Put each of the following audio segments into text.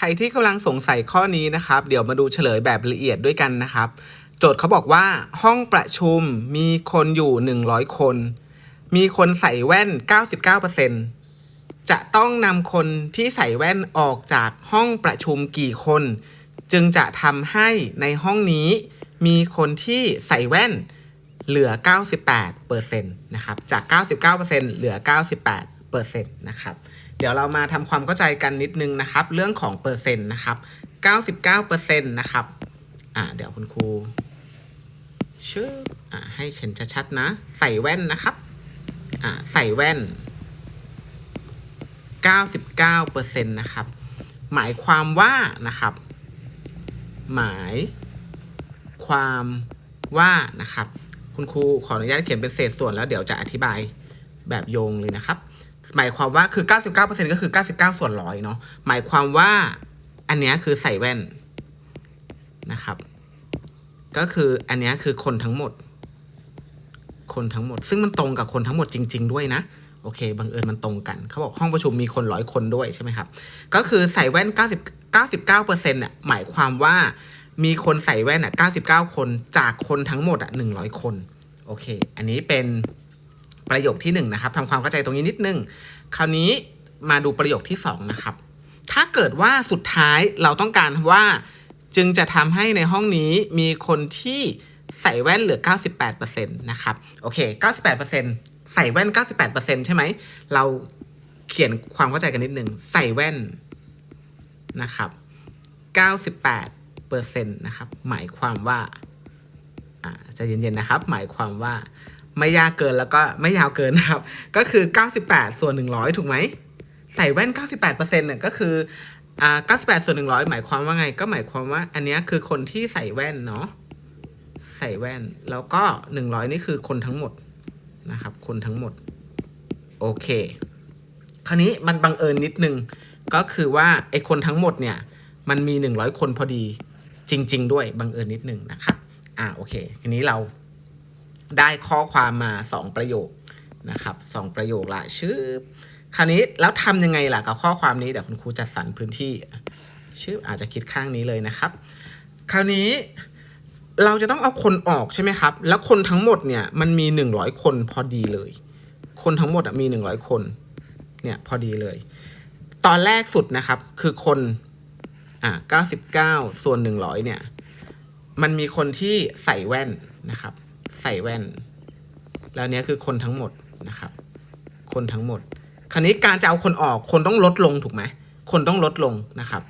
ใครที่กำลังสงสัยข้อนี้นะครับ เดี๋ยวมาดูเฉลยแบบละเอียดด้วยกันนะครับ โจทย์เขาบอกว่าห้องประชุมมีคนอยู่ 100 คน มีคนใส่แว่น 99%จะต้องนำคนที่ใส่แว่นออกจากห้องประชุมกี่คน จึงจะทำให้ในห้องนี้ มีคนที่ใส่แว่นเหลือ 98%นะครับ จาก 99%เหลือ 98 นะครับ เดี๋ยวเรามาทำความเข้าใจกันนิดนึงนะครับ เรื่องของเปอร์เซ็นต์นะครับ 99%นะครับ อ่าเดี๋ยวคุณครูชื่ออ่าให้เห็นชัดๆนะ ใส่แว่นนะครับ อ่าใส่แว่น 99%นะครับ หมายความว่านะครับ หมายความว่านะครับ คุณครูขออนุญาตเขียนเป็นเศษส่วนแล้วเดี๋ยวจะอธิบายแบบโยงเลยนะครับ หมายความว่าคือ 99%ก็คือ 99 ส่วนร้อยเนาะหมายความว่าอันนี้คือใส่แว่นนะครับ ก็คืออันนี้คือคนทั้งหมด คนทั้งหมด ซึ่งมันตรงกับคนทั้งหมดจริง ๆ ด้วยนะโอเคบังเอิญมันตรงกันเขาบอกห้องประชุมมีคนร้อยคนด้วยใช่ไหมครับ ก็คือใส่แว่น 90 99เปอร์เซ็นต์่ะหมายความว่ามีคนใส่แว่นอะ99 คนจากคนทั้งหมดอะ100 คน โอเค อันนี้เป็น ประโยคที่1นงนะครับทำความเข้าใจตรงนี้นิดนึง คราวนี้มาดูประโยคที่2นะครับ ถ้าเกิดว่าสุดท้ายเราต้องการว่า จึงจะทำให้ในห้องนี้มีคนที่ใส่แว่นเหลือ 98%นะครับ โอเค 98%ใส่แว่น 98%ใช่ไหม เราเขียนความเข้าใจกันนิดนึงใส่แว่นนะครับ 98%นะครับ หมายความว่าอ่าใจะเย็นๆนะครับ หมายความว่า ไม่ยากเกินแล้วก็ไม่ยาวเกินนะครับ ก็คือ 98 ส่วน 100 ถูกไหม ใส่แว่น 98%เนี่ยก็คืออ่า98 ส่วน 100 หมายความว่าไง ก็หมายความว่าอันนี้คือคนที่ใส่แว่นเนาะ ใส่แว่น แล้วก็ 100 นี่คือคนทั้งหมดนะครับ คนทั้งหมด โอเค คราวนี้มันบังเอิญนิดนึง ก็คือว่าไอ้คนทั้งหมดเนี่ย มันมี 100 คนพอดีจริง ๆ ด้วยบังเอิญนิดนึงนะครับ อ่าโอเค ทีนี้เรา ได้ข้อความมา 2 ประโยคนะครับสองประโยคละชื่อคราวนี้แล้วทำยังไงล่ะกับข้อความนี้เดี๋ยวคุณครูจัดสรรพื้นที่ ชื่ออาจจะคิดข้างนี้เลยนะครับ คราวนี้เราจะต้องเอาคนออกใช่ไหมครับ แล้วคนทั้งหมดเนี่ยมันมี 100 คนพอดีเลย คนทั้งหมดมี 100 คนเนี่ยพอดีเลย ตอนแรกสุดนะครับคือคนอ่า99 ส่วน 100เนี่ยมันมีคนที่ใส่แว่นนะครับ ใส่แว่น แล้วเนี้ยคือคนทั้งหมดนะครับ คนทั้งหมด คราวนี้การจะเอาคนออกคนต้องลดลงถูกไหมคนต้องลดลงนะครับ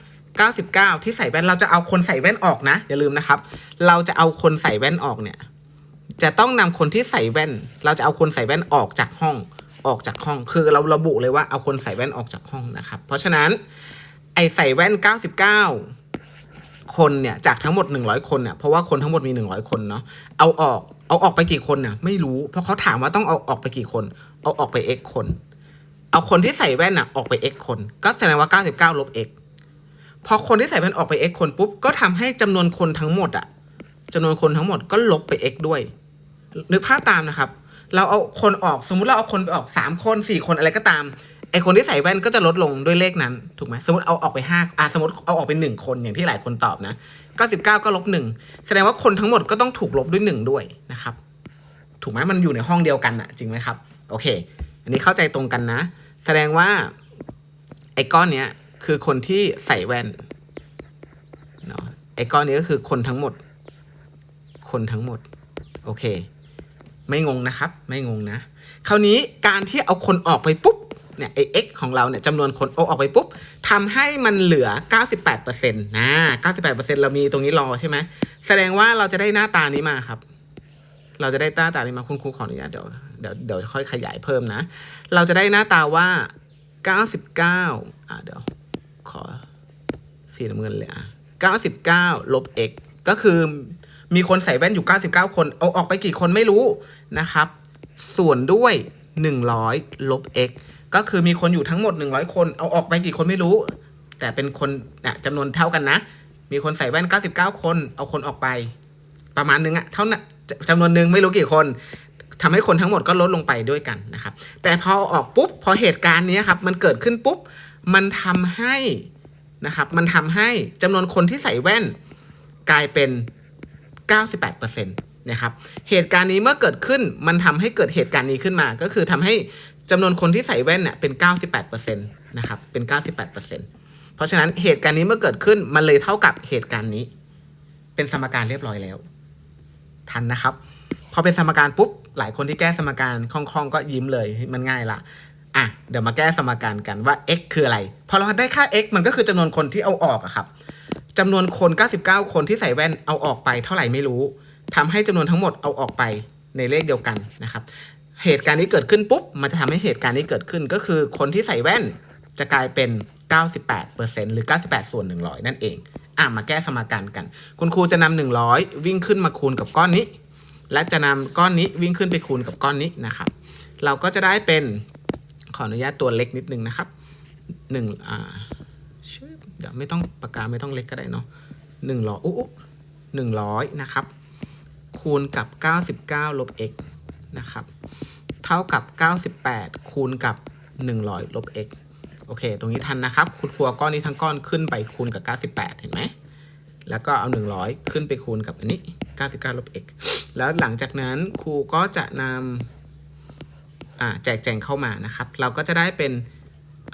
99 ที่ใส่แว่นเราจะเอาคนใส่แว่นออกนะ อย่าลืมนะครับ เราจะเอาคนใส่แว่นออกเนี่ย จะต้องนำคนที่ใส่แว่น เราจะเอาคนใส่แว่นออกจากห้องออกจากห้อง คือเราระบุเลยว่าเอาคนใส่แว่นออกจากห้องนะครับ เพราะฉะนั้นไอใส่แว่น 99 คนเนี่ยจากทั้งหมด 100 คนเนี่ยเพราะว่าคนทั้งหมดมี 100 คนเนาะเอาออก เอาออกไปกี่คนเนี่ยไม่รู้เพราะเขาถามว่าต้องเอาออกไปกี่คน เอาออกไป x คน เอาคนที่ใส่แว่นอะออกไป x คน ก็แสดงว่า 99ลบ x พอคนที่ใส่แว่นออกไป x คนปุ๊บก็ทำให้จำนวนคนทั้งหมดอะจำนวนคนทั้งหมดก็ลบไป x ด้วยนึกภาพตามนะครับ เราเอาคนออกสมมุติเราเอาคนไปออก3คน4คนอะไรก็ตามไอคนที่ใส่แว่นก็จะลดลงด้วยเลขนั้นถูกไหมสมมติเอาออกไป5อะสมมติเอาออกไป1คนอย่างที่หลายคนตอบนะ 99 ก็ลบ1แสดงว่าคนทั้งหมดก็ต้องถูกลบด้วย 1 ด้วยนะครับ ถูกไหมมันอยู่ในห้องเดียวกันอะจริงไหมครับ โอเค อันนี้เข้าใจตรงกันนะ แสดงว่าไอ้ก้อนเนี้ยคือคนที่ใส่แว่นเนาะไอ้ก้อนนี้ก็คือคนทั้งหมด คนทั้งหมด โอเค ไม่งงนะครับ ไม่งงนะ คราวนี้การที่เอาคนออกไปปุ๊บ เนี่ยไอ้ x ของเราเนี่ยจำนวนคนเอออกไปปุ๊บทำให้มันเหลือ 98%นะ98%เรามีตรงนี้รอใช่ไหมแสดงว่าเราจะได้หน้าตานี้มาครับ เราจะได้หน้าตานี้มาคุณครูขออนุญาตเดี๋ยวเดี๋ยวเดี๋ยวค่อยขยายเพิ่มนะ เราจะได้หน้าตาว่า 99อะเดี๋ยวขอสีน้ำเงินเลยอะ99ลบ x ก็คือมีคนใส่แว่นอยู่ 99 คน เอาออกไปกี่คนไม่รู้นะครับ ส่วนด้วย 100 ลบ x ก็คือมีคนอยู่ทั้งหมด 100 คน เอาออกไปกี่คนไม่รู้ แต่เป็นคนอะจำนวนเท่ากันนะ มีคนใส่แว่น 99 คน เอาคนออกไป ประมาณนึงอะเท่านั้นจำนวนหนึ่งไม่รู้กี่คนทำให้คนทั้งหมดก็ลดลงไปด้วยกันนะครับ แต่พอออกปุ๊บ พอเหตุการณ์นี้ครับมันเกิดขึ้นปุ๊บ มันทำให้นะครับ มันทำให้จำนวนคนที่ใส่แว่นกลายเป็น 98%นะครับ เหตุการณ์นี้เมื่อเกิดขึ้นมันทำให้เกิดเหตุการณ์นี้ขึ้นมา ก็คือทำให้ จำนวนคนที่ใส่แว่นเนี่ยเป็น 98%นะครับเป็น 98%เพราะฉะนั้นเหตุการณ์นี้เมื่อเกิดขึ้นมันเลยเท่ากับเหตุการณ์นี้ เป็นสมการเรียบร้อยแล้ว ทันนะครับ พอเป็นสมการปุ๊บหลายคนที่แก้สมการคล่องๆ ก็ยิ้มเลยเฮ้ยมันง่ายละอะเดี๋ยวมาแก้สมการกันว่า x คืออะไร พอเราได้ค่า x มันก็คือจำนวนคนที่เอาออกอะครับจำนวนคน 99 คนที่ใส่แว่นเอาออกไปเท่าไหร่ไม่รู้ทำให้จำนวนทั้งหมดเอาออกไปในเลขเดียวกันนะครับ เหตุการณ์นี้เกิดขึ้นปุ๊บ มันจะทำให้เหตุการณ์นี้เกิดขึ้นก็คือคนที่ใส่แว่นจะกลายเป็น 98%หรือ 98 ส่วน 100 นั่นเอง อะ มาแก้สมการกัน คุณครูจะนำ100 วิ่งขึ้นมาคูณกับก้อนนี้ และจะนำก้อนนี้วิ่งขึ้นไปคูณกับก้อนนี้นะครับ เราก็จะได้เป็น ขออนุญาตตัวเล็กนิดนึงนะครับหนึ่งอ่าชื่อเดี๋ยวไม่ต้องปากกาไม่ต้องเล็กก็ได้เนาะหนึ่งร้อยอู้หนึ่งร้อยนะครับ คูณกับ 99ลบ x นะครับ เท่ากับ 98 คูณกับ 100 ลบ x โอเค ตรงนี้ทันนะครับคุณครูเอาก้อนนี้ทั้งก้อนขึ้นไปคูณกับ 98 เห็นไหม แล้วก็เอา 100 ขึ้นไปคูณกับอันนี้ 99 ลบ x แล้วหลังจากนั้นครูก็จะนำแจกแจงเข้ามานะครับ เราก็จะได้เป็น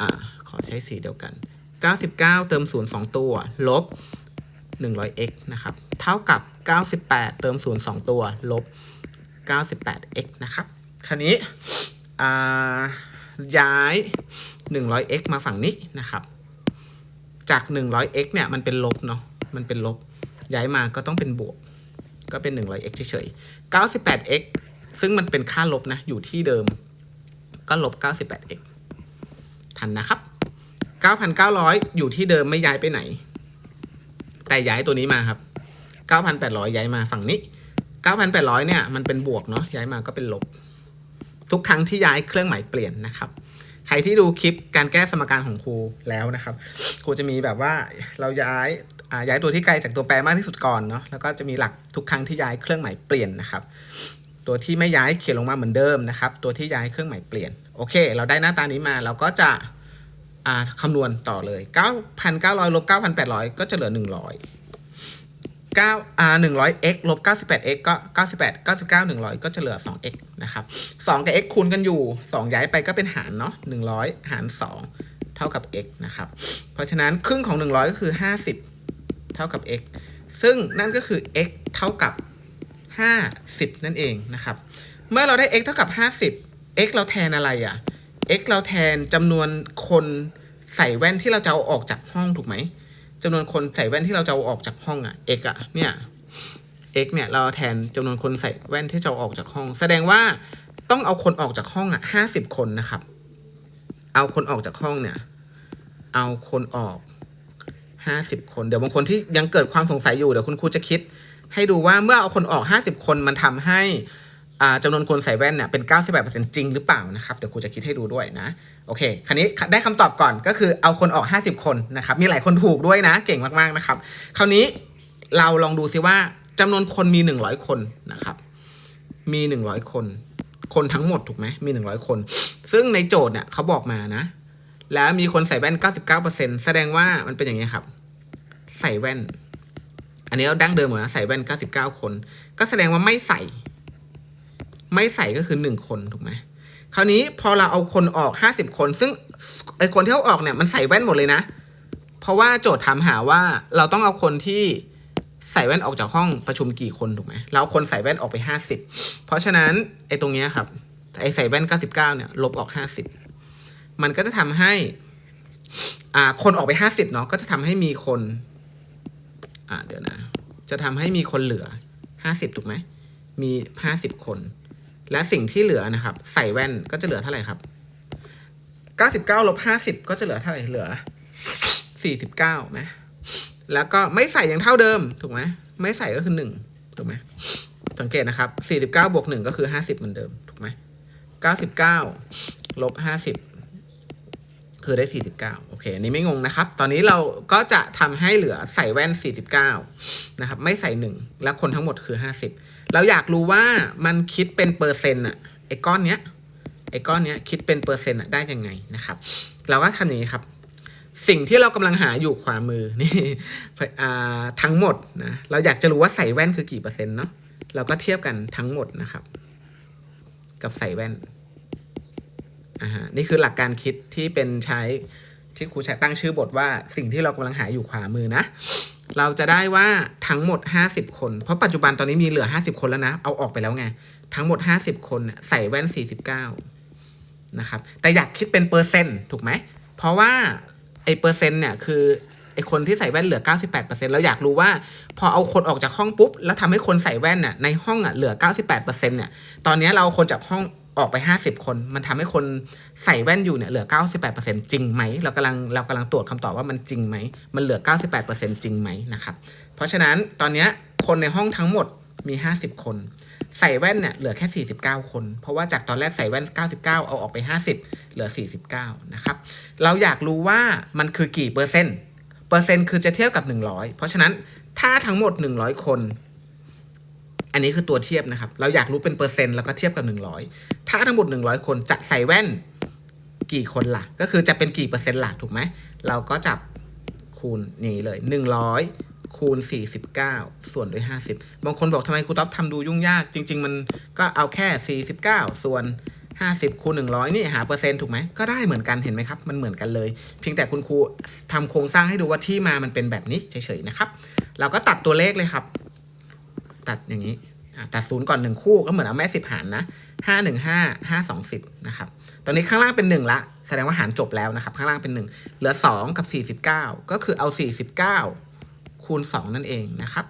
อขอใช้สีเดียวกัน 99 เติม 0 2 ตัว ลบ 100x นะครับ เท่ากับ 98 เติม 0 2 ตัว ลบ 98x นะครับ คราวนี้ย้าย 100x มาฝั่งนี้นะครับ จาก 100x เนี่ยมันเป็นลบเนาะมันเป็นลบ ย้ายมาก็ต้องเป็นบวก ก็เป็น 100x เฉยๆ 98x ซึ่งมันเป็นค่าลบนะ อยู่ที่เดิม ก็ลบ 98x ทันนะครับ 9,900 อยู่ที่เดิมไม่ย้ายไปไหน แต่ย้ายตัวนี้มาครับ 9,800 ย้ายมาฝั่งนี้ 9,800 เนี่ยมันเป็นบวกเนาะย้ายมาก็เป็นลบ ทุกครั้งที่ย้ายเครื่องหมายเปลี่ยนนะครับ ใครที่ดูคลิปการแก้สมการของครูแล้วนะครับ ครูจะมีแบบว่าเราย้ายย้ายตัวที่ไกลจากตัวแปรมากที่สุดก่อนเนาะแล้วก็จะมีหลักทุกครั้งที่ย้ายเครื่องหมายเปลี่ยนนะครับ ตัวที่ไม่ย้ายเขียนลงมาเหมือนเดิมนะครับ ตัวที่ย้ายเครื่องหมายเปลี่ยนโอเค เราได้หน้าตานี้มาเราก็จะคำนวณต่อเลย 9,900ลบ9,800 ก็จะเหลือ 100 9อ่า 100x ลบ 98x ก็ 98 99 100 ก็จะเหลือ 2x นะครับ2กับ x คูณกันอยู่ 2 ย้ายไปก็เป็นหารเนาะ100 หาร 2 เท่ากับ x นะครับ เพราะฉะนั้นครึ่งของ 100 ก็คือ 50 เท่ากับ x ซึ่งนั่นก็คือ x เท่ากับ 50 นั่นเองนะครับ เมื่อเราได้ x เท่ากับ 50 x เราแทนอะไรอะ่ะ x เราแทนจำนวนคนใส่แว่นที่เราจะเอาออกจากห้องถูกไหม จำนวนคนใส่แว่นที่เราจะเอาออกจากห้องอะ่ะ x อะ่ะเนี่ย x เนี่ยเราแทนจำนวนคนใส่แว่นที่จะเอาออกจากห้อง แสดงว่าต้องเอาคนออกจากห้องอะห้าสิบคนนะครับ เอาคนออกจากห้องเนี่ย เอาคนออกห้าสิบคนเดี๋ยวบางคนที่ยังเกิดความสงสัยอยู่เดี๋ยวคุณครูจะคิด ให้ดูว่าเมื่อเอาคนออก50คนมันทำให้อ่าจำนวนคนใส่แว่นเนี่ยเป็น 98%จริงหรือเปล่านะครับ เดี๋ยวครูจะคิดให้ดูด้วยนะ โอเคคราวนี้ได้คำตอบก่อนก็คือเอาคนออก 50 คนนะครับมีหลายคนถูกด้วยนะเก่งมากๆนะครับ คราวนี้เราลองดูซิว่าจำนวนคนมี 100 คนนะครับมี 100 คน คนทั้งหมดถูกไหมมี 100 คน ซึ่งในโจทย์เนี่ยเขาบอกมานะ แล้วมีคนใส่แว่น 99%แสดงว่ามันเป็นอย่างนี้ครับ ใส่แว่น อันนี้เราดั้งเดิมหมดนะใส่แว่น 99 คน ก็แสดงว่าไม่ใส่ ไม่ใส่ก็คือ 1 คนถูกไหม คราวนี้พอเราเอาคนออก50คน ซึ่งไอคนที่เขาออกเนี่ยมันใส่แว่นหมดเลยนะ เพราะว่าโจทย์ถามหาว่าเราต้องเอาคนที่ใส่แว่นออกจากห้องประชุมกี่คนถูกไหมเราเอาคนใส่แว่นออกไป50เพราะฉะนั้นไอตรงเนี้ยครับไอใส่แว่น99เนี่ยลบออก50มันก็จะทำให้อ่าคนออกไป50เนาะก็จะทำให้มีคนอ่าเดี๋ยวนะ จะทำให้มีคนเหลือ50ถูกไหมมี50คน และสิ่งที่เหลือนะครับ ใส่แว่นก็จะเหลือเท่าไหร่ครับ99ลบ50 ก็จะเหลือเท่าไหร่เหลือ 49ไหมแล้วก็ไม่ใส่ยังเท่าเดิมถูกไหมไม่ใส่ก็คือ1ถูกไหมสังเกตนะครับ49บวก1ก็คือ 50 เหมือนเดิมถูกไหม99ลบ50 คือได้ 49 โอเคอันนี้ไม่งงนะครับ ตอนนี้เราก็จะทำให้เหลือใส่แว่น 49 นะครับ ไม่ใส่ 1 แล้วคนทั้งหมดคือ 50 เราอยากรู้ว่ามันคิดเป็นเปอร์เซ็นต์อะไอ้ก้อนเนี้ย ไอ้ก้อนเนี้ยคิดเป็นเปอร์เซ็นต์อะได้ยังไงนะครับ เราก็ทำอย่างนี้ครับ สิ่งที่เรากำลังหาอยู่ขวามือนี่อ่าทั้งหมดนะ เราอยากจะรู้ว่าใส่แว่นคือกี่เปอร์เซ็นต์เนาะ เราก็เทียบกันทั้งหมดนะครับ กับใส่แว่น อ่านี่คือหลักการคิดที่เป็นใช้ที่ครูใช้ตั้งชื่อบทว่าสิ่งที่เรากำลังหาอยู่ขวามือนะ เราจะได้ว่าทั้งหมด 50 คน เพราะปัจจุบันตอนนี้มีเหลือ 50 คนแล้วนะ เอาออกไปแล้วไง ทั้งหมด 50 คนใส่แว่น 49 นะครับ แต่อยากคิดเป็นเปอร์เซ็นต์ถูกไหม เพราะว่าไอ้เปอร์เซ็นต์เนี่ยคือไอ้คนที่ใส่แว่นเหลือ 98%แล้วอยากรู้ว่า พอเอาคนออกจากห้องปุ๊บ แล้วทำให้คนใส่แว่นน่ะในห้องอะเหลือ 98%เนี่ย ตอนนี้เราคนจากห้อง ออกไป 50 คน มันทำให้คนใส่แว่นอยู่เนี่ยเหลือ 98%จริงไหม เรากำลังเรากำลังตรวจคำตอบว่ามันจริงไหม มันเหลือ 98%จริงไหมนะครับ เพราะฉะนั้นตอนนี้คนในห้องทั้งหมดมี 50 คน ใส่แว่นเนี่ยเหลือแค่ 49 คน เพราะว่าจากตอนแรกใส่แว่น 99 เอาออกไป 50 เหลือ 49 นะครับ เราอยากรู้ว่ามันคือกี่เปอร์เซ็นต์ เปอร์เซ็นต์คือจะเทียบกับ 100 เพราะฉะนั้นถ้าทั้งหมด 100 คน อันนี้คือตัวเทียบนะครับ เราอยากรู้เป็นเปอร์เซ็นต์แล้วก็เทียบกับ 100 ถ้าทั้งหมด 100 คนจะใส่แว่นกี่คนล่ะ ก็คือจะเป็นกี่เปอร์เซ็นต์ล่ะถูกไหม เราก็จับคูณนี่เลย 100 คูณ 49 ส่วนด้วย 50 บางคนบอกทำไมครูต๊อบทำดูยุ่งยาก จริง ๆ มันก็เอาแค่ 49 ส่วน 50 คูณ 100 นี่หาเปอร์เซ็นต์ถูกไหม ก็ได้เหมือนกันเห็นไหมครับ มันเหมือนกันเลย เพียงแต่คุณครูทำโครงสร้างให้ดูว่าที่มามันเป็นแบบนี้เฉยๆนะครับ เราก็ตัดตัวเลขเลยครับ ตัดอย่างนี้ตัดศูนย์ก่อนหนึ่งคู่ก็เหมือนเอาแม่สิบหารนะห้าหนึ่งห้าห้าสองสิบนะครับตอนนี้ข้างล่างเป็นหนึ่งละ แสดงว่าหารจบแล้วนะครับ ข้างล่างเป็นหนึ่งเหลือสองกับสี่สิบเก้าก็คือเอาสี่สิบเก้าคูณสองนั่นเองนะครับ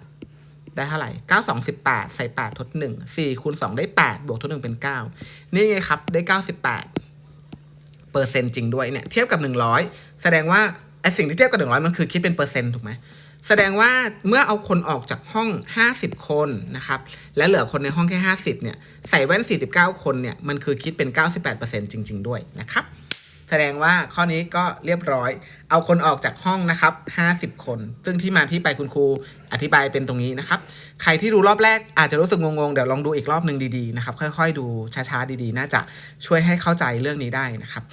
ได้เท่าไหร่เก้าสองสิบแปดใส่แปดทดหนึ่งสี่คูณสองได้แปดบวกทดหนึ่งเป็นเก้านี่ไงครับ ได้เก้าสิบแปดเปอร์เซ็นต์จริงด้วยเนี่ยเทียบกับหนึ่งร้อยแสดงว่าไอสิ่งที่เทียบกับหนึ่งร้อยมันคือคิดเป็นเปอร์เซ็นต์ถูกไหม แสดงว่าเมื่อเอาคนออกจากห้อง 50 คนนะครับ และเหลือคนในห้องแค่ 50 เนี่ย ใส่แว่น 49 คนเนี่ย มันคือคิดเป็น 98%จริง ๆ ด้วยนะครับ แสดงว่าข้อนี้ก็เรียบร้อย เอาคนออกจากห้องนะครับ 50 คน ซึ่งที่มาที่ไปคุณครูอธิบายเป็นตรงนี้นะครับ ใครที่ดูรอบแรกอาจจะรู้สึกงงๆ เดี๋ยวลองดูอีกรอบหนึ่งดีๆนะครับ ค่อยๆ ดูช้าๆ ดีๆ น่าจะช่วยให้เข้าใจเรื่องนี้ได้นะครับ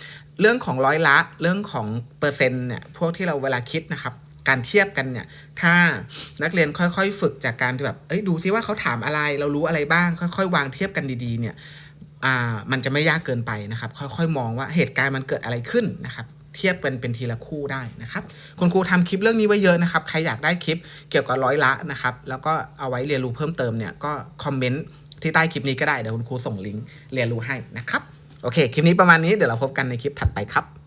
เรื่องของร้อยละ เรื่องของเปอร์เซ็นต์เนี่ย พวกที่เราเวลาคิดนะครับ การเทียบกันเนี่ย ถ้านักเรียนค่อยๆ ฝึกจากการที่แบบ เอ้ยดูซิว่าเขาถามอะไร เรารู้อะไรบ้าง ค่อยๆ วางเทียบกันดีๆ เนี่ย อ่า มันจะไม่ยากเกินไปนะครับ ค่อยๆ มองว่าเหตุการณ์มันเกิดอะไรขึ้นนะครับ เทียบเป็นเป็นทีละคู่ได้นะครับ คุณครูทำคลิปเรื่องนี้ไว้เยอะนะครับ ใครอยากได้คลิปเกี่ยวกับร้อยละนะครับ แล้วก็เอาไว้เรียนรู้เพิ่มเติมเนี่ย ก็คอมเมนต์ที่ใต้คลิปนี้ก็ได้ เดี๋ยวคุณครูส่งลิงก์เรียนรู้ให้นะครับ โอเค คลิปนี้ประมาณนี้ เดี๋ยวเราพบกันในคลิปถัดไปครับ